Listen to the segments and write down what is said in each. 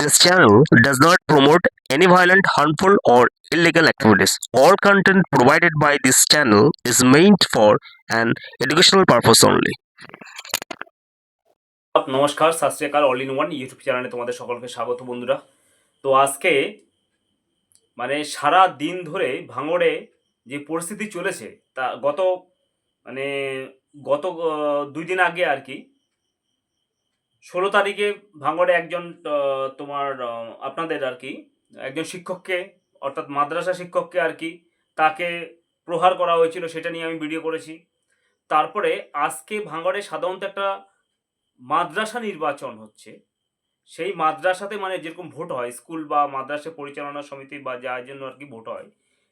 This channel does not promote any violent, harmful, or illegal activities. All content provided by this channel is meant for an educational purpose only. নমস্কার সত শ্রী আকাল all in one YouTube চ্যানেলে তোমাদের সকলকে স্বাগত বন্ধুরা তো আজকে মানে সারা দিন ধরে ভাঙড়ে যে পরিস্থিতি চলেছে তা গত মানে গত দুই দিন আগে আর কি ষোলো তারিখে ভাঙড়ে একজন তোমার আপনাদের আর কি, একজন শিক্ষককে, অর্থাৎ মাদ্রাসা শিক্ষককে আর কি, তাকে প্রহার করা হয়েছিল, সেটা নিয়ে আমি ভিডিও করেছি। তারপরে আজকে ভাঙড়ে সাধারণত একটা মাদ্রাসা নির্বাচন হচ্ছে। সেই মাদ্রাসাতে মানে যেরকম ভোট হয়, স্কুল বা মাদ্রাসা পরিচালনা সমিতি বা যার জন্য আর কি ভোট হয়,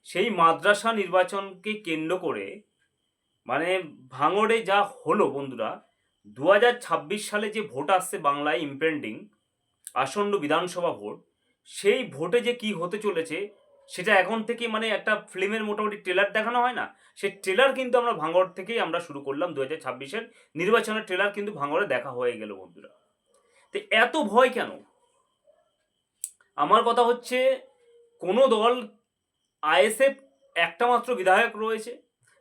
সেই মাদ্রাসা নির্বাচনকে কেন্দ্র করে মানে ভাঙড়ে যা হলো বন্ধুরা দু হাজার ছাব্বিশ সালে যে ভোট আসছে বাংলায় ইম্পেন্ডিং আসন্ন বিধানসভা ভোট, সেই ভোটে যে কি হতে চলেছে, সেটা এখন থেকে মানে একটা ফিল্মের মোটামুটি ট্রেলার দেখানো হয় না? সেই ট্রেলার কিন্তু আমরা ভাঙড় থেকেই আমরা শুরু করলাম দু হাজার ছাব্বিশের নির্বাচনের ট্রেলার কিন্তু ভাঙড়ে দেখা হয়ে গেল বন্ধুরা। তো এত ভয় কেন? আমার কথা হচ্ছে, কোনো দল, আইএসএফ একটা মাত্র বিধায়ক রয়েছে,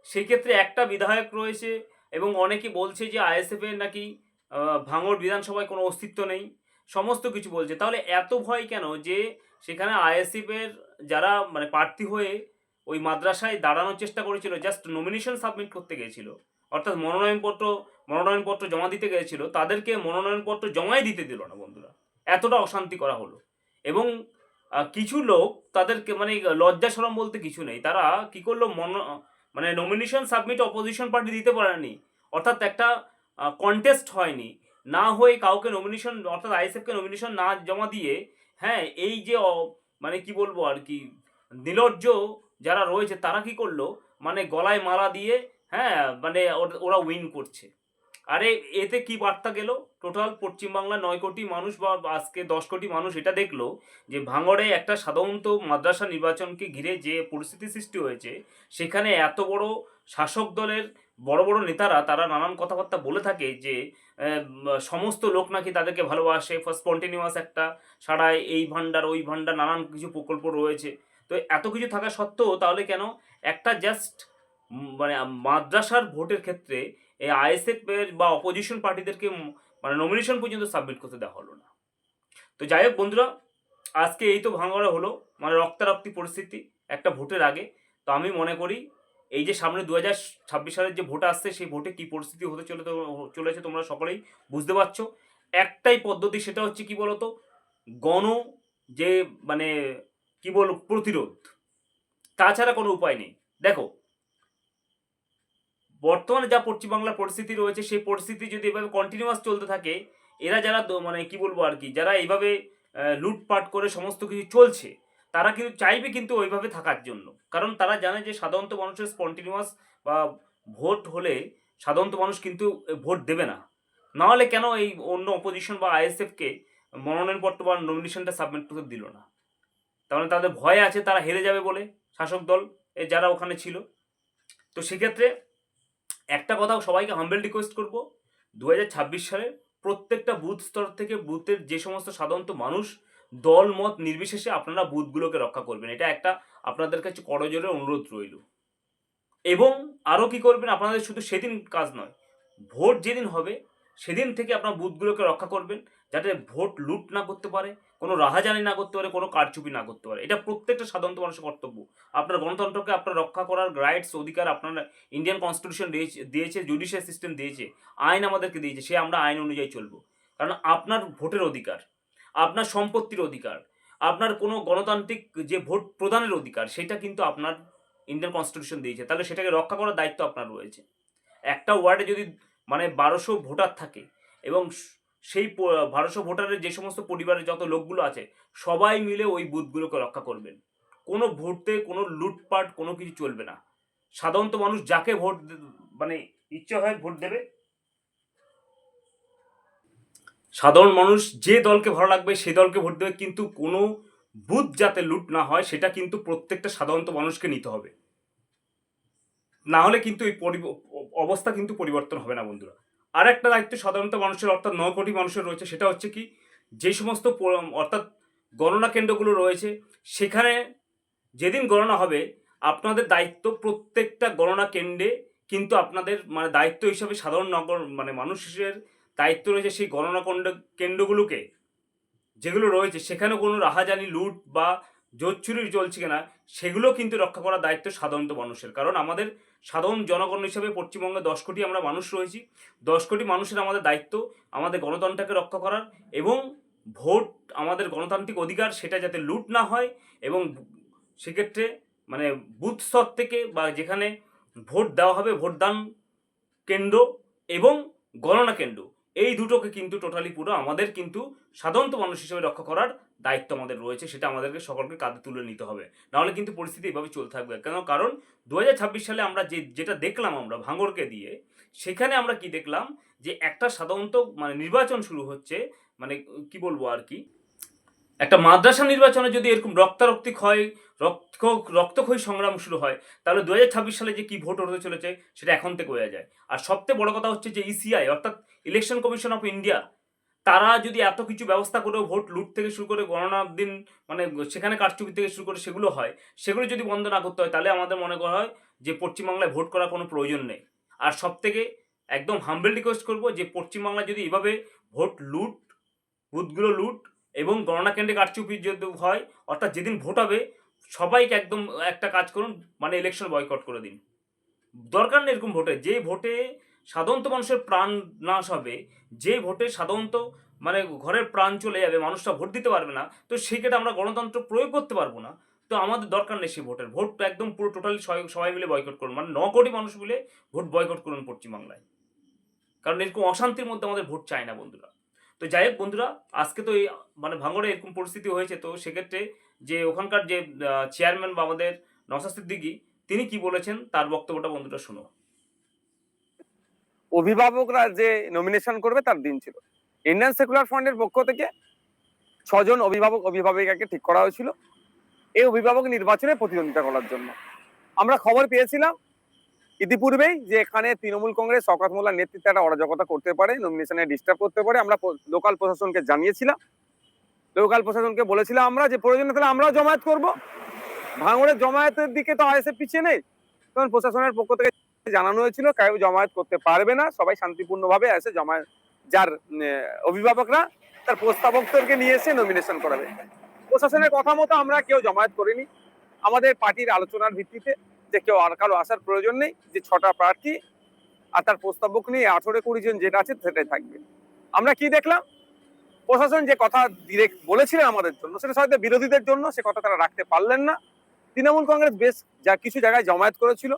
সেক্ষেত্রে একটা বিধায়ক রয়েছে এবং অনেকে বলছে যে আইএসএফ এর নাকি ভাঙড় বিধানসভায় কোনো অস্তিত্ব নেই, সমস্ত কিছু বলছে। তাহলে এত ভয় কেন যে সেখানে আইএসএফ এর যারা মানে প্রার্থী হয়ে ওই মাদ্রাসায় দাঁড়ানোর চেষ্টা করেছিল জাস্ট নমিনেশন সাবমিট করতে গিয়েছিল, অর্থাৎ মনোনয়নপত্র মনোনয়নপত্র জমা দিতে গিয়েছিল, তাদেরকে মনোনয়নপত্র জমাই দিতে দিল না বন্ধুরা। এতটা অশান্তি করা হলো। এবং কিছু লোক তাদেরকে মানে লজ্জা সরম বলতে কিছু নেই, তারা কি করল, মনো মানে নমিনেশন সাবমিট অপোজিশন পার্টি দিতে পারেনি। অর্থাৎ একটা কন্টেস্ট হয়নি। না হয়ে কাউকে নমিনেশন অর্থাৎ আইএসএফকে নমিনেশন না জমা দিয়ে হ্যাঁ এই যে মানে কি বলব আর কি নির্লজ্জ যারা রয়েছে তারা কি করল? মানে গলায় মালা দিয়ে হ্যাঁ মানে ওরা উইন করছে। আরে এতে কি বার্তা গেল? টোটাল পশ্চিমবাংলার নয় কোটি মানুষ বা আজকে দশ কোটি মানুষ এটা দেখল যে ভাঙড়ে একটা সাধারণত মাদ্রাসা নির্বাচনকে ঘিরে যে পরিস্থিতি সৃষ্টি হয়েছে, সেখানে এত বড় শাসক দলের বড় বড় নেতারা তারা নানান কথাবার্তা বলে থাকে যে সমস্ত লোক নাকি তাদেরকে ভালোবাসে স্পন্টেনিয়াস একটা সারায় এই ভান্ডার ওই ভান্ডার নানান কিছু প্রকল্প রয়েছে। তো এত কিছু থাকা সত্ত্বেও তাহলে কেন একটা জাস্ট মানে মাদ্রাসার ভোটের ক্ষেত্রে এই আইএসএফ বা অপোজিশন পার্টিদেরকে মানে নমিনেশন পর্যন্ত সাবমিট করতে দেওয়া হলো না। তো যাই হোক বন্ধুরা, আজকে এই তো ভাঙড়া হলো মানে রক্তারক্তি পরিস্থিতি একটা ভোটের আগে। তো আমি মনে করি, এই যে সামনে দু হাজার ছাব্বিশ সালের যে ভোট আসছে, সেই ভোটে কি পরিস্থিতি হতে চলে চলেছে তোমরা সকলেই বুঝতে পারছ। একটাই পদ্ধতি সেটা হচ্ছে কি বলতো? গণ যে মানে কি বল প্রতিরোধ। তাছাড়া কোনো উপায় নেই। দেখো বর্তমানে যা পশ্চিমবাংলার পরিস্থিতি রয়েছে, সেই পরিস্থিতি যদি এভাবে কন্টিনিউয়াস চলতে থাকে, এরা যারা মানে কি বলব আর কি, যারা এইভাবে লুটপাট করে সমস্ত কিছু চলছে, তারা কিন্তু চাইবে কিন্তু ওইভাবে থাকার জন্য। কারণ তারা জানে যে সাধারণত মানুষের স্পন্টিনিউয়াস বা ভোট হলে সাধারণত মানুষ কিন্তু ভোট দেবে না। নাহলে কেন এই অন্য অপোজিশন বা আইএসএফকে মনোনয়নপত্র বা নমিনেশনটা সাবমিট করতে দিল না? তাহলে তাদের ভয় আছে, তারা হেরে যাবে বলে শাসক দল যারা ওখানে ছিল। তো সেক্ষেত্রে একটা কথা সবাইকে হাম্বেল রিকোয়েস্ট করব। দু সালে প্রত্যেকটা বুথ স্তর থেকে বুথের যে সমস্ত সাধারণত মানুষ দল, মত নির্বিশেষে আপনারা বুথগুলোকে রক্ষা করবেন। এটা একটা আপনাদের কাছে করজোরে অনুরোধ রইল। এবং আরও কি করবেন? আপনাদের শুধু সেদিন কাজ নয়, ভোট যেদিন হবে, সেদিন থেকে আপনার বুথগুলোকে রক্ষা করবেন, যাতে ভোট লুট না করতে পারে কোনো রাহাজানি না করতে পারে, কোনো কারচুপি না করতে পারে। এটা প্রত্যেকটা সাধারণত মানুষের কর্তব্য। আপনার গণতন্ত্রকে আপনার রক্ষা করার রাইটস অধিকার আপনার ইন্ডিয়ান কনস্টিটিউশন দিয়েছে জুডিশিয়াল সিস্টেম দিয়েছে, আইন আমাদেরকে দিয়েছে, সে আমরা আইন অনুযায়ী চলবো। কারণ আপনার ভোটের অধিকার, আপনার সম্পত্তির অধিকার, আপনার কোনো গণতান্ত্রিক যে ভোট প্রদানের অধিকার, সেটা কিন্তু আপনার ইন্ডিয়ান কনস্টিটিউশন দিয়েছে। তাহলে সেটাকে রক্ষা করার দায়িত্ব আপনার রয়েছে। একটা ওয়ার্ডে যদি মানে বারোশো ভোটার থাকে এবং সেই বারোশো ভোটারের যে সমস্ত পরিবারের যত লোকগুলো আছে, সবাই মিলে ওই বুথগুলোকে রক্ষা করবেন। কোনো ভোটে কোনো লুটপাট, কোনো কিছু চলবে না। সাধারণত মানুষ যাকে ভোট মানে ইচ্ছে হয় ভোট দেবে। সাধারণ মানুষ যে দলকে ভালো লাগবে সেই দলকে ভোট দেবে, কিন্তু কোনো বুথ যাতে লুট না হয়, সেটা কিন্তু প্রত্যেকটা সাধারণত মানুষকে নিতে হবে। না হলে কিন্তু এই অবস্থা কিন্তু পরিবর্তন হবে না, বন্ধুরা। আর একটা দায়িত্ব সাধারণত মানুষের, অর্থাৎ ন কোটি মানুষের রয়েছে, সেটা হচ্ছে কি, যে সমস্ত অর্থাৎ গণনা কেন্দ্রগুলো রয়েছে, সেখানে যেদিন গণনা হবে, আপনাদের দায়িত্ব প্রত্যেকটা গণনা কেন্দ্রে কিন্তু আপনাদের মানে দায়িত্ব হিসাবে সাধারণ নগর মানে মানুষের দায়িত্ব রয়েছে সেই গণনা কেন্দ্র কেন্দ্রগুলোকে, যেগুলো রয়েছে, সেখানে কোনো রাহাজানি, লুট বা জোচ্ছুরি চলছে কিনা, সেগুলো কিন্তু রক্ষা করার দায়িত্ব সাধারণত মানুষের। কারণ আমাদের সাধারণ জনগণ হিসেবে পশ্চিমবঙ্গে দশ কোটি আমরা মানুষ রয়েছি। দশ কোটি মানুষের আমাদের দায়িত্ব, আমাদের গণতন্ত্রকে রক্ষা করার এবং ভোট আমাদের গণতান্ত্রিক অধিকার সেটা যাতে লুট না হয় এবং সেক্ষেত্রে মানে বুথ স্তর থেকে বা যেখানে ভোট দেওয়া হবে ভোটদান কেন্দ্র এবং গণনা কেন্দ্র। এই দুটোকে কিন্তু টোটালি পুরো আমাদের কিন্তু সাধারণত মানুষ হিসেবে রক্ষা করার দায়িত্ব আমাদের রয়েছে, সেটা আমাদেরকে সকলকে কাঁধে তুলে নিতে হবে। নাহলে কিন্তু পরিস্থিতি এভাবে চলতে থাকবে। কেন? কারণ দু হাজার ছাব্বিশ সালে আমরা যে, যেটা দেখলাম আমরা ভাঙড়কে দিয়ে, সেখানে আমরা কি দেখলাম যে, একটা সাধারণত মানে নির্বাচন শুরু হচ্ছে মানে কি বলব আর কি? একটা মাদ্রাসা নির্বাচনে যদি এরকম রক্তারক্তি ক্ষয়, রক্ত, রক্তক্ষয়ী সংগ্রাম শুরু হয়, তাহলে দু হাজার ছাব্বিশ সালে যে কি ভোট হতে চলেছে, সেটা এখন থেকে হয়ে যায়। আর সবচেয়ে বড় কথা হচ্ছে যে ইসিআই অর্থাৎ ইলেকশন কমিশন অফ ইন্ডিয়া তারা যদি এত কিছু ব্যবস্থা করেও ভোট, লুট থেকে শুরু করে গণনার দিন মানে সেখানে কারচুপি থেকে শুরু করে সেগুলো হয়, সেগুলো যদি বন্ধ না করতে হয়, তাহলে আমাদের মনে করা হয় যে পশ্চিমবাংলায় ভোট করার কোনো প্রয়োজন নেই। আর সব থেকে একদম হাম্বেল রিকোয়েস্ট করব যে পশ্চিমবাংলায় যদি এভাবে ভোট লুট, বুথগুলো লুট এবং গণনা কেন্দ্রে কারচুপি যদি হয়, অর্থাৎ যেদিন ভোট হবে, সবাইকে একদম একটা কাজ করুন মানে ইলেকশন বয়কট করে দিন। দরকার নেই এরকম ভোটে, যে ভোটে সাধারণত মানুষের প্রাণ নাশ হবে, যে ভোটে সাধারণত মানে ঘরের প্রাণ চলে যাবে মানুষরা ভোট দিতে পারবে না, তো সেক্ষেত্রে আমরা গণতন্ত্র প্রয়োগ করতে পারব না। তো আমাদের দরকার নেই সেই ভোটের। ভোট একদম পুরো টোটালি সবাই মিলে বয়কট করুন। মানে ন কোটি মানুষ মিলে ভোট বয়কট করুন পশ্চিমবাংলায়। কারণ এরকম অশান্তির মধ্যে আমাদের ভোট চায় না বন্ধুরা। তো যাই হোক বন্ধুরা, আজকে তো এই মানে ভাঙড়ে এরকম পরিস্থিতি হয়েছে, তো সেক্ষেত্রে যে ওখানকার যে চেয়ারম্যান বা আমাদের নসাদ সিদ্দিকি, তিনি কি বলেছেন তার বক্তব্যটা বন্ধুরা শুনো। অভিভাবকরা যে নমিনেশন করবে তার দিন ছিল। ইন্ডিয়ান সেকুলার ফান্ডের পক্ষ থেকে ছজন অভিভাবক, অভিভাবিকাকে ঠিক করা হয়েছিল। এই অভিভাবক নির্বাচনে প্রতিদ্বন্দ্বিতা করার জন্য। আমরা খবর পেয়েছিলাম ইতিপূর্বেই যে এখানে তৃণমূল কংগ্রেস, শওকত মোল্লার নেতৃত্বে একটা অরাজকতা করতে পারে নমিনেশনে ডিস্টার্ব করতে পারে। আমরা লোকাল প্রশাসনকে জানিয়েছিলাম। লোকাল প্রশাসনকে বলেছিলাম আমরা যে, প্রয়োজনে তাহলে আমরাও জমায়েত করব। ভাঙড়ের জমায়েতের দিকে তো আইএসএফ পিছিয়ে নেই। তখন প্রশাসনের পক্ষ থেকে জানানো হয়েছিল, কেউ জমায়েত করতে পারবে না, সবাই শান্তিপূর্ণভাবে এসে জমায়েত, যার অভিভাবকরা, তার প্রস্তাবকদেরকে নিয়ে এসে নমিনেশন করাবে। প্রশাসনের কথা মতো আমরা কেউ জমায়েত করিনি। আমাদের পার্টির আলোচনার ভিত্তিতে যে কেউ আর কারও আসার প্রয়োজন নেই, যে ছটা প্রার্থী আর তার প্রস্তাবক নিয়ে আঠেরো কুড়ি জন যেটা আছে সেটাই থাকবে। আমরা কি দেখলাম? প্রশাসন যে কথা ডিরেক্ট বলেছিলেন আমাদের জন্য, সেটা হয়তো বিরোধীদের জন্য, সে কথা তারা রাখতে পারলেন না। তৃণমূল কংগ্রেস বেশ যা কিছু জায়গায় জমায়েত করেছিল।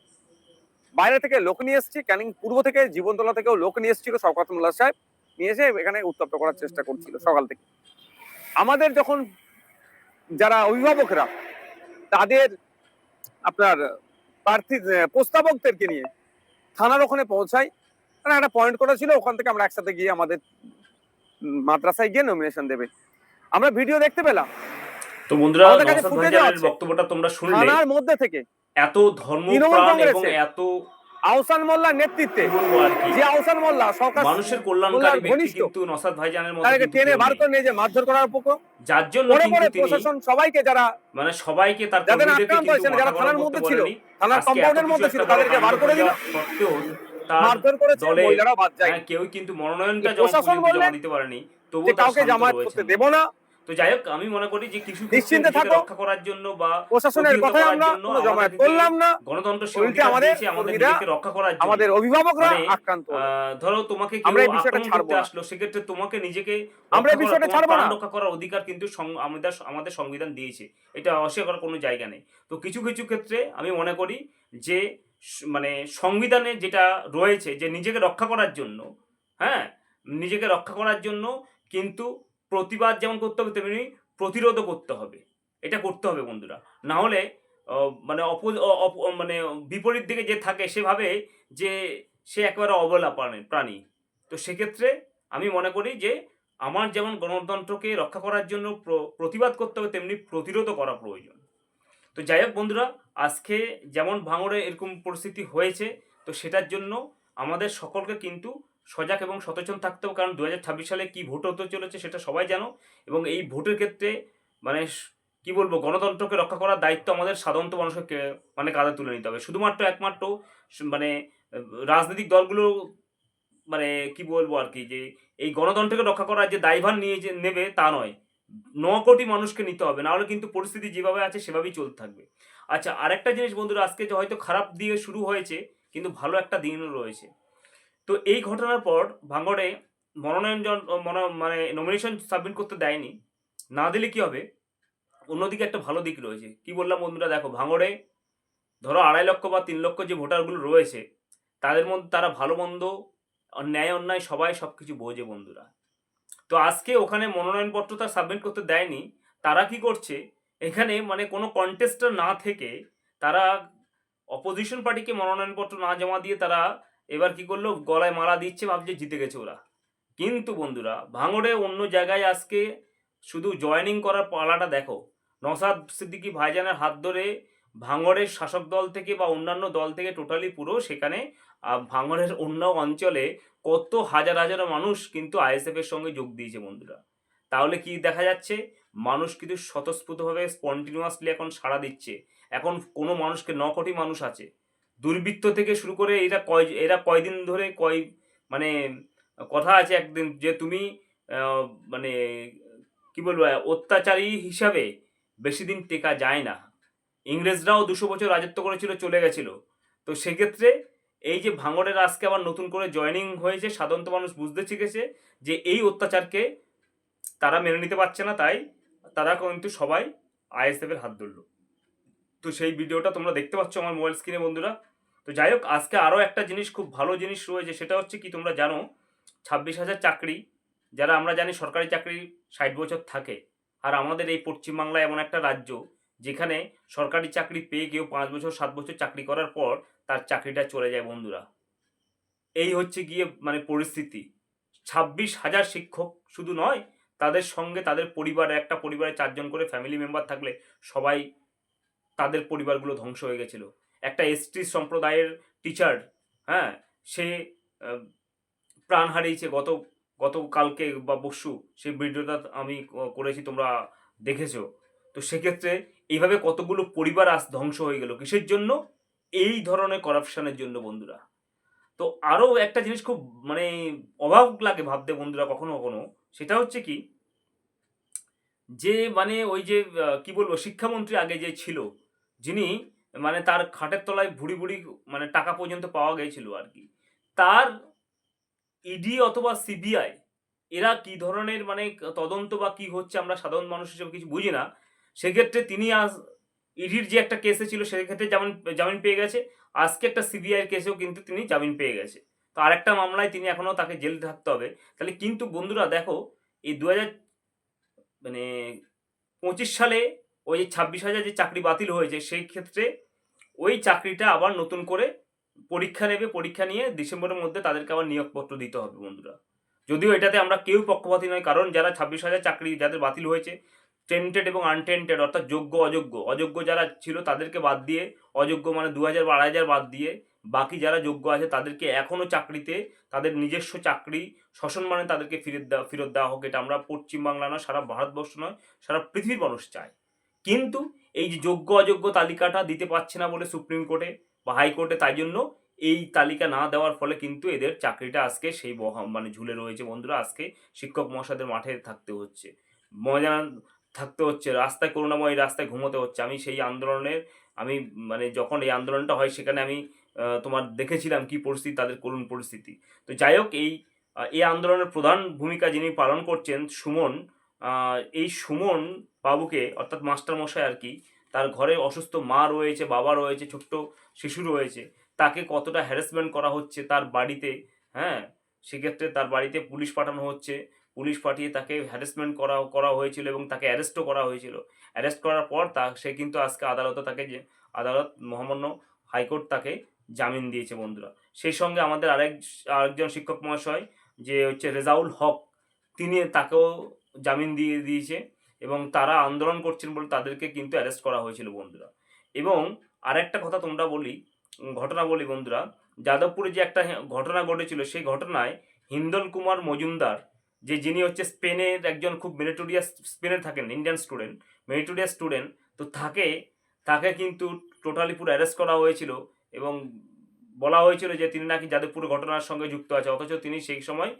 বাইরে থেকে লোক নিয়ে এসছে ক্যানিং পূর্ব থেকে জীবনতলা থেকেও লোক নিয়ে এসেছিল শওকত মোল্লা সাহেব। নিয়ে এসে এখানে উত্তপ্ত করার চেষ্টা করছিল সকাল থেকে। আমাদের যখন যারা অভিভাবকরা তাদের আপনার প্রার্থী প্রস্তাবকদেরকে নিয়ে থানার ওখানে পৌঁছাই। তারা একটা পয়েন্ট করা ছিল ওখান থেকে আমরা একসাথে গিয়ে আমাদের মাদ্রাসায় গিয়ে নমিনেশন দেবে। আমরা ভিডিও দেখতে পেলাম। তো বন্ধুরা। বক্তব্যটা তোমরা শুনলে। থানার মধ্যে থেকে এত ধর্মপ্রাণ এবং এত আহসান মোল্লার নেতৃত্বে যে আহসান মোল্লা সরকার মানুষের কল্যাণকারী ব্যক্তি কিন্তু নসাদ ভাইজানের মতো তাদেরকে টেনে বার করে নিয়ে যে মারধর করার উপর যার জন্য কিন্তু তিনি প্রশাসন সবাইকে যারা মানে সবাইকে তার যাদের আক্রান্ত কিন্তু যারা থানার মধ্যে ছিল, থানার কম্পাউন্ডের মধ্যে ছিল তাদেরকে বার করে দিল। তার মারধর করেছে মহিলারাও বাদ যায়। হ্যাঁ, কেউ কিন্তু মনোনয়নটা জমা প্রশাসন দিতে পারেনি তবুও কাউকে জামায়াত। করতে দেব না। তো যাই হোক আমি মনে করি যে কিছু নিশ্চিন্তে থাকো। রক্ষা করার জন্য বা প্রশাসনের করার আমরা কোনো জমায়েত করলাম না। গণতন্ত্র আমাদের রক্ষা করার জন্য। আমাদের অভিভাবকরা মানে, আক্রান্ত ধরো তোমাকে আমরা এই বিষয়টা ছাড়বো আসলো সেক্ষেত্রে তোমাকে নিজেকে আমরা এই বিষয়টা ছাড়বো না। রক্ষা করার অধিকার কিন্তু আমাদের আমাদের সংবিধান দিয়েছে। এটা অস্বীকার করার কোনো জায়গা নেই। তো কিছু কিছু ক্ষেত্রে আমি মনে করি যে মানে সংবিধানে যেটা রয়েছে যে নিজেকে রক্ষা করার জন্য হ্যাঁ নিজেকে রক্ষা করার জন্য কিন্তু প্রতিবাদ যেমন করতে হবে, তেমনি প্রতিরোধও করতে হবে। এটা করতে হবে বন্ধুরা। না হলে মানে অপ মানে বিপরীত দিকে যে থাকে সেভাবে যে সে একেবারে অবলা প্রাণী প্রাণী। তো সেক্ষেত্রে আমি মনে করি যে আমার যেমন গণতন্ত্রকে রক্ষা করার জন্য প্র- প্রতিবাদ করতে হবে, তেমনি প্রতিরোধও করা প্রয়োজন। তো যাই হোক বন্ধুরা, আজকে যেমন ভাঙড়ে এরকম পরিস্থিতি হয়েছে, তো সেটার জন্য আমাদের সকলকে কিন্তু সজাগ এবং সচেতন থাকতে হবে, কারণ দু হাজার ছাব্বিশ সালে কি ভোট হতে চলেছে সেটা সবাই জানো। এবং এই ভোটের ক্ষেত্রে মানে কি বলব, গণতন্ত্রকে রক্ষা করার দায়িত্ব আমাদের সাধারণত মানুষকে মানে কাঁধে তুলে নিতে হবে। শুধুমাত্র একমাত্র মানে রাজনৈতিক দলগুলো মানে কি বলব আর কি, যে এই গণতন্ত্রকে রক্ষা করার যে দায়ভার নিয়ে যে নেবে তা নয়। ন কোটি মানুষকে নিতে হবে, নাহলে কিন্তু পরিস্থিতি যেভাবে আছে সেভাবেই চলতে থাকবে। আচ্ছা আরেকটা জিনিস বন্ধুরা, আজকে যে হয়তো খারাপ দিয়ে শুরু হয়েছে, কিন্তু ভালো একটা দিনও রয়েছে। তো এই ঘটনার পর ভাঙড়ে মনোনয়ন মনো- মানে নমিনেশন সাবমিট করতে দেয়নি। না দিলে কি হবে? অন্যদিকে একটা ভালো দিক রয়েছে। কি বললাম বন্ধুরা, দেখো ভাঙড়ে ধরো আড়াই লক্ষ বা তিন লক্ষ যে ভোটারগুলো রয়েছে, তাদের মধ্যে তারা ভালো মন্দ, ন্যায় অন্যায় সবাই সব কিছু বোঝে বন্ধুরা। তো আজকে ওখানে মনোনয়নপত্র তার সাবমিট করতে দেয়নি। তারা কি করছে? এখানে মানে কোনো কন্টেস্টার না থেকে তারা অপোজিশন পার্টিকে মনোনয়নপত্র না জমা দিয়ে তারা এবার কি করল? গলায় মালা দিচ্ছে, ভাবছে জিতে গেছে ওরা। কিন্তু বন্ধুরা, ভাঙড়ে অন্য জায়গায় আজকে শুধু জয়েনিং করার পালাটা দেখো। নসাদ সিদ্দিকি ভাইজানের হাত ধরে ভাঙড়ের শাসক দল থেকে বা অন্যান্য দল থেকে টোটালি পুরো সেখানে ভাঙড়ের অন্য অঞ্চলে কত হাজার হাজার মানুষ কিন্তু আইএসএফ এর সঙ্গে যোগ দিয়েছে বন্ধুরা। তাহলে কি দেখা যাচ্ছে? মানুষ কিন্তু স্বতঃস্ফূর্তভাবে স্পন্টিনিউয়াসলি এখন সাড়া দিচ্ছে। এখন কোনো মানুষকে ন কোটি মানুষ আছে। দুর্বৃত্ত থেকে শুরু করে এরা কয়, এরা কয়দিন ধরে কয় মানে কথা আছে একদিন যে তুমি মানে কি বলব, অত্যাচারী হিসাবে বেশি দিন টেকা যায় না। ইংরেজরাও দুশো বছর রাজত্ব করেছিল, চলে গেছিল। তো সেক্ষেত্রে এই যে ভাঙড়ের আজকে আবার নতুন করে জয়েনিং হয়েছে, সাধারণত মানুষ বুঝতে শিখেছে যে এই অত্যাচারকে তারা মেনে নিতে পারছে না, তাই তারা কিন্তু সবাই আইএসএফ এর হাত ধরলো। তো সেই ভিডিওটা তোমরা দেখতে পাচ্ছ আমার মোবাইল স্ক্রিনে, বন্ধুরা। তো যাই হোক, আজকে আরও একটা জিনিস, খুব ভালো জিনিস রয়েছে, সেটা হচ্ছে কি, তোমরা জানো, ছাব্বিশ হাজার চাকরি, যারা আমরা জানি সরকারি চাকরি ষাট বছর থাকে, আর আমাদের এই পশ্চিমবাংলা এমন একটা রাজ্য, যেখানে সরকারি চাকরি পেয়ে কেউ পাঁচ বছর, সাত বছর চাকরি করার পর, তার চাকরিটা চলে যায় বন্ধুরা। এই হচ্ছে গিয়ে মানে পরিস্থিতি। ছাব্বিশ হাজার শিক্ষক শুধু নয়, তাদের সঙ্গে তাদের পরিবারে, একটা পরিবারে চারজন করে ফ্যামিলি মেম্বার থাকলে সবাই তাদের পরিবারগুলো ধ্বংস হয়ে গেছিল। একটা সম্প্রদায়ের টিচার হ্যাঁ সে প্রাণ হারিয়েছে গত গতকালকে বা পরশু, সেই ভিডিওটা আমি করেছি, তোমরা দেখেছ। তো সেক্ষেত্রে এইভাবে কতগুলো পরিবার আজ ধ্বংস হয়ে গেল কিসের জন্য? এই ধরনের করাপশনের জন্য, বন্ধুরা। তো আরও একটা জিনিস খুব মানে অভাব লাগে ভাবতে, বন্ধুরা, কখনো কখনো, সেটা হচ্ছে কি, যে মানে ওই যে কি বলব, শিক্ষামন্ত্রী আগে যে ছিল, যিনি মানে তার খাটের তলায় ভুড়ি ভুড়ি মানে টাকা পর্যন্ত পাওয়া গেছিল আর কি। তার ইডি অথবা সিবিআই এরা কি ধরনের মানে তদন্ত বা কি হচ্ছে আমরা সাধারণ মানুষ হিসেবে কিছু বুঝি না। সেক্ষেত্রে তিনি আজ ইডির যে একটা কেসে ছিল, সেক্ষেত্রে জামিন জামিন পেয়ে গেছে। আজকে একটা সিবিআই কেসেও কিন্তু তিনি জামিন পেয়ে গেছে। তো আরেকটা মামলায় তিনি এখনও তাকে জেলে থাকতে হবে। তাহলে কিন্তু বন্ধুরা দেখো, এই দু হাজার মানে পঁচিশ সালে ওই যে ছাব্বিশ হাজার যে চাকরি বাতিল হয়েছে, সেই ক্ষেত্রে ওই চাকরিটা আবার নতুন করে পরীক্ষা নেবে, পরীক্ষা নিয়ে ডিসেম্বরের মধ্যে তাদেরকে আবার নিয়োগপত্র দিতে হবে বন্ধুরা। যদিও এটাতে আমরা কেউ পক্ষপাতী নয়, কারণ যারা ছাব্বিশ হাজার চাকরি যাদের বাতিল হয়েছে টেন্টেড এবং আনটেন্টেড অর্থাৎ যোগ্য, অযোগ্য অযোগ্য যারা ছিল তাদেরকে বাদ দিয়ে, অযোগ্য মানে দু হাজার বা আড়াই হাজার বাদ দিয়ে বাকি যারা যোগ্য আছে তাদেরকে এখনও চাকরিতে তাদের নিজস্ব চাকরি সসম্মানে তাদেরকে ফিরত দেওয়া ফেরত দেওয়া হোক, এটা আমরা পশ্চিমবাংলা নয়, সারা ভারতবর্ষ নয়, সারা পৃথিবীর মানুষ চায়। কিন্তু এই যে যোগ্য অযোগ্য তালিকাটা দিতে পারছে না বলে সুপ্রিম কোর্টে বা হাইকোর্টে, তাই জন্য এই তালিকা না দেওয়ার ফলে কিন্তু এদের চাকরিটা আজকে সেই মানে ঝুলে রয়েছে বন্ধুরা। আজকে শিক্ষক মহাশয়দের মাঠে থাকতে হচ্ছে। ময়দান থাকতে হচ্ছে। রাস্তায় করুণাময় রাস্তায় ঘুমোতে হচ্ছে। আমি সেই আন্দোলনের আমি মানে যখন এই আন্দোলনটা হয়, সেখানে আমি তোমার দেখেছিলাম কি পরিস্থিতি, তাদের করুণ পরিস্থিতি। তো যাই হোক, এই এই আন্দোলনের প্রধান ভূমিকা যিনি পালন করছেন সুমন এই সুমন বাবুকে, অর্থাৎ মাস্টারমশাই আর কি, তার ঘরে অসুস্থ মা রয়েছে, বাবা রয়েছে, ছোট্ট শিশু রয়েছে, তাকে কতটা হ্যারাসমেন্ট করা হচ্ছে তার বাড়িতে হ্যাঁ? সেক্ষেত্রে তার বাড়িতে পুলিশ পাঠানো হচ্ছে। পুলিশ পাঠিয়ে তাকে হ্যারাসমেন্ট করা করা হয়েছিল এবং তাকে অ্যারেস্টও করা হয়েছিল। অ্যারেস্ট করার পর তা, সে কিন্তু আজকে আদালতে তাকে যে, আদালত, মহামান্য হাইকোর্ট তাকে জামিন দিয়েছে বন্ধুরা। সেই সঙ্গে আমাদের আরেক, আরেকজন শিক্ষক মহাশয়, যে হচ্ছে রেজাউল হক, তিনি তাকেও জামিন দিয়ে দিয়েছে এবং তারা আন্দোলন করছেন বলে তাদেরকে কিন্তু অ্যারেস্ট করা হয়েছিল বন্ধুরা। এবং আরেকটা কথা তোমরা বলি ঘটনা বলি বন্ধুরা, যাদবপুরে যে একটা ঘটনা ঘটেছিল, সেই ঘটনায় হিন্দল কুমার মজুমদার, যে যিনি হচ্ছে স্পেনের একজন খুব মেরিটোরিয়াস স্পেনে থাকেন, ইন্ডিয়ান স্টুডেন্ট মেরিটোরিয়াস স্টুডেন্ট, তো তাকে তাকে কিন্তু টোটালি পুরো অ্যারেস্ট করা হয়েছিল এবং বলা হয়েছিল যে তিনি নাকি যাদবপুর ঘটনার সঙ্গে যুক্ত আছে, অথচ তিনি সেই সময়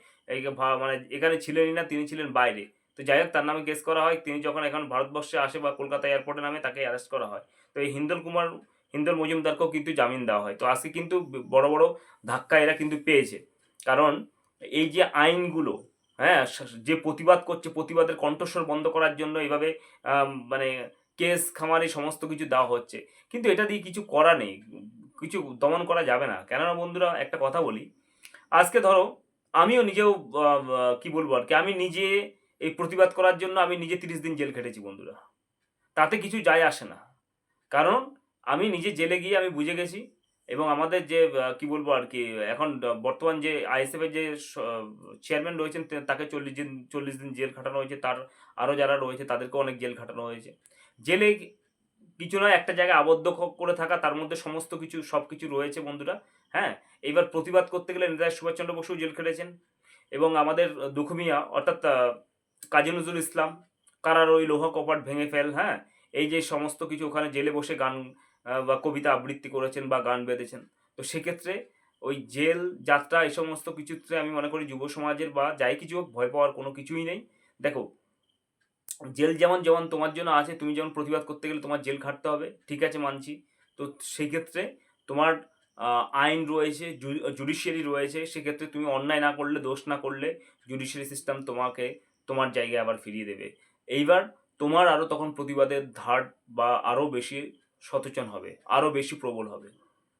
মানে এখানে ছিলেনই না, তিনি ছিলেন বাইরে। তো যাই হোক, তার নামে কেস করা হয়। তিনি যখন এখন ভারতবর্ষে আসে বা কলকাতা এয়ারপোর্টে নামে, তাকে অ্যারেস্ট করা হয়। তো এই হিন্দল কুমার, হিন্দল মজুমদারকেও কিন্তু জামিন দেওয়া হয়। তো আজকে কিন্তু বড় বড় ধাক্কা এরা কিন্তু পেয়েছে। কারণ এই যে আইনগুলো হ্যাঁ যে প্রতিবাদ করছে, প্রতিবাদের কণ্ঠস্বর বন্ধ করার জন্য এইভাবে মানে কেস, খামারি সমস্ত কিছু দেওয়া হচ্ছে। কিন্তু এটা দিয়ে কিছু করা নেই। কিছু দমন করা যাবে না। কেননা বন্ধুরা, একটা কথা বলি। আজকে ধরো, আমিও নিজেও কি বলব আর কি, আমি নিজে এই প্রতিবাদ করার জন্য আমি নিজে তিরিশ দিন জেল খেটেছি, বন্ধুরা। তাতে কিছু যায় আসে না। কারণ আমি নিজে জেলে গিয়ে আমি বুঝে গেছি এবং আমাদের যে কি বলব আর কি, এখন বর্তমান যে আইএসএফ এর যে চেয়ারম্যান রয়েছেন তাকে চল্লিশ দিন চল্লিশ দিন জেল খাটানো হয়েছে। তার আরও যারা রয়েছে তাদেরকে অনেক জেল খাটানো হয়েছে। জেলে কিছু নয়, একটা জায়গায় আবদ্ধ করে থাকা, তার মধ্যে সমস্ত কিছু, সব কিছু রয়েছে, বন্ধুরা। হ্যাঁ এইবার প্রতিবাদ করতে গেলে নেতাজি সুভাষচন্দ্র বসু জেল খেটেছেন এবং আমাদের দুখুমিয়া অর্থাৎ কাজী নজরুল ইসলাম, কারার ওই লোহা কপাট ভেঙে ফেল হ্যাঁ? এই যে সমস্ত কিছু ওখানে জেলে বসে গান বা কবিতা আবৃত্তি করেছেন বা গান বেঁধেছেন, তো সেক্ষেত্রে ওই জেল, যাত্রা, এই সমস্ত কিছুতে আমি মনে করি যুব সমাজের বা যাই কিছু হোক, ভয় পাওয়ার কোনো কিছুই নেই। দেখো, জেল যেমন যেমন তোমার জন্য আছে, তুমি যেমন প্রতিবাদ করতে গেলে তোমার জেল খাটতে হবে, ঠিক আছে মানছি। তো সেই ক্ষেত্রে তোমার আইন রয়েছে জুডিশিয়ারি রয়েছে, সেক্ষেত্রে তুমি অন্যায় না করলে, দোষ না করলে জুডিশিয়ারি সিস্টেম তোমাকে তোমার জায়গায় আবার ফিরিয়ে দেবে। এইবার তোমার আরও তখন প্রতিবাদের ধার বা আরও বেশি সচেতন হবে আরও বেশি প্রবল হবে।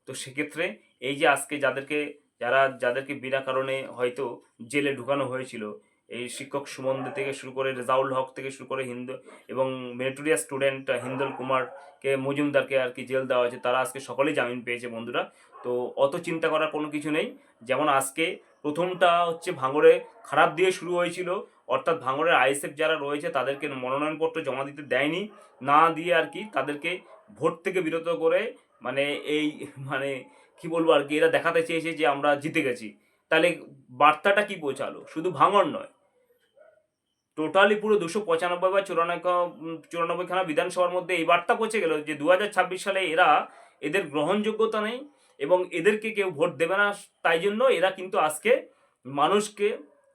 তো সেক্ষেত্রে এই যে আজকে যাদেরকে, যারা, যাদেরকে বিনা কারণে হয়তো জেলে ঢুকানো হয়েছিল, এই শিক্ষক সুমন্দে থেকে শুরু করে রেজাউল হক থেকে শুরু করে হিন্দু এবং মেরিটোরিয়াস স্টুডেন্ট হিন্দল কুমারকে মজুমদারকে আর কি জেল দেওয়া হয়েছে, তারা আজকে সকলেই জামিন পেয়েছে বন্ধুরা। তো অত চিন্তা করার কোনো কিছু নেই। যেমন আজকে প্রথমটা হচ্ছে ভাঙড়ে খারাপ দিয়ে শুরু হয়েছিল অর্থাৎ ভাঙড়ের আইএসএফ যারা রয়েছে তাদেরকে মনোনয়নপত্র জমা দিতে দেয়নি। না দিয়ে আর কি তাদেরকে ভোট থেকে বিরত করে মানে এই মানে কি বলব আর কি, এরা দেখাতে চেয়েছে যে আমরা জিতে গেছি। তাহলে বার্তাটা কি পৌঁছালো? শুধু ভাঙড় নয়। টোটালি পুরো দুশো পঁচানব্বই বা চুরানব্বই চুরানব্বইখানা বিধানসভার মধ্যে এই বার্তা পৌঁছে গেল যে দু হাজার ছাব্বিশ সালে এরা এদের গ্রহণযোগ্যতা নেই এবং এদেরকে কেউ ভোট দেবে না, তাই জন্য এরা কিন্তু আজকে মানুষকে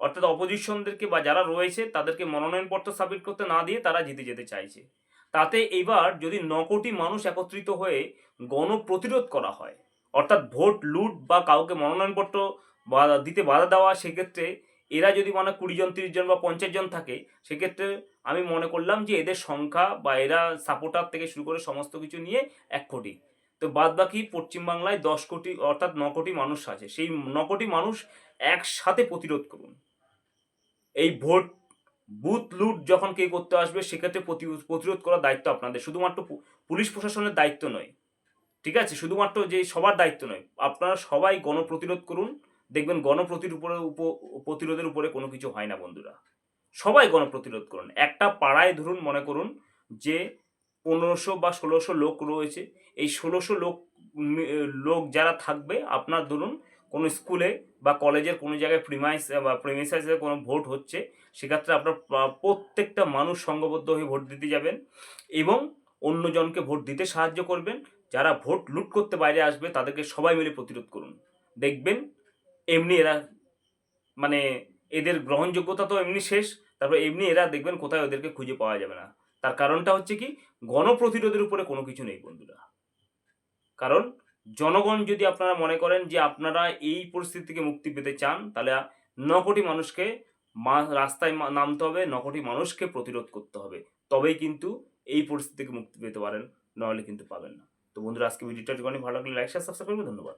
অর্থাৎ অপোজিশনদেরকে বা যারা রয়েছে, তাদেরকে মনোনয়নপত্র সাবমিট করতে না দিয়ে তারা জিতে যেতে চাইছে। তাতে এবার যদি ন কোটি মানুষ একত্রিত হয়ে গণপ্রতিরোধ করা হয়, অর্থাৎ ভোট, লুট বা কাউকে মনোনয়নপত্র দিতে বাধা দেওয়া, সেক্ষেত্রে এরা যদি মানে কুড়ি জন, তিরিশ জন বা পঞ্চাশ জন থাকে, সেক্ষেত্রে আমি মনে করলাম যে এদের সংখ্যা বা এরা সাপোর্টার থেকে শুরু করে সমস্ত কিছু নিয়ে এক কোটি। তো বাদ বাকি পশ্চিমবাংলায় দশ কোটি, অর্থাৎ ন কোটি মানুষ আছে। সেই ন কোটি মানুষ একসাথে প্রতিরোধ করুন। এই ভোট, বুথ লুট যখন কেউ করতে আসবে, সেক্ষেত্রে প্রতি- প্রতিরোধ করার দায়িত্ব আপনাদের। শুধুমাত্র পুলিশ প্রশাসনের দায়িত্ব নয়। ঠিক আছে? শুধুমাত্র যে সবার দায়িত্ব নয়। আপনারা সবাই গণপ্রতিরোধ করুন। দেখবেন গণপ্রতির উপরে, উপ- প্রতিরোধের উপরে কোনো কিছু হয় না বন্ধুরা। সবাই গণপ্রতিরোধ করুন। একটা পাড়ায় ধরুন, মনে করুন যে পনেরোশো বা ষোলোশো লোক রয়েছে। এই ষোলোশো লোক লোক যারা থাকবে, আপনার ধরুন কোনো স্কুলে বা কলেজের কোনো জায়গায় প্রিমাইস বা প্রেমিসাইসে কোনো ভোট হচ্ছে, সেক্ষেত্রে আপনার প্রত্যেকটা মানুষ সংঘবদ্ধ হয়ে ভোট দিতে যাবেন এবং অন্যজনকে ভোট দিতে সাহায্য করবেন। যারা ভোট লুট করতে বাইরে আসবে, তাদেরকে সবাই মিলে প্রতিরোধ করুন। দেখবেন এমনি এরা মানে এদের গ্রহণযোগ্যতা তো এমনি শেষ, তারপর এমনি এরা দেখবেন কোথায় ওদেরকে খুঁজে পাওয়া যাবে না। তার কারণটা হচ্ছে কি, গণপ্রতিরোধের উপরে কোনো কিছু নেই বন্ধুরা। কারণ জনগণ যদি আপনারা মনে করেন যে আপনারা এই পরিস্থিতি থেকে মুক্তি পেতে চান, তাহলে ন কোটি মানুষকে রাস্তায় নামতে হবে, ন কোটি মানুষকে প্রতিরোধ করতে হবে। তবেই কিন্তু এই পরিস্থিতি থেকে মুক্তি পেতে পারেন নাহলে কিন্তু পাবেন না। তো বন্ধুরা, আজকে ভিডিওটা যদি ভালো লাগলে লাইক সাবস্ক্রাইব করবে ধন্যবাদ।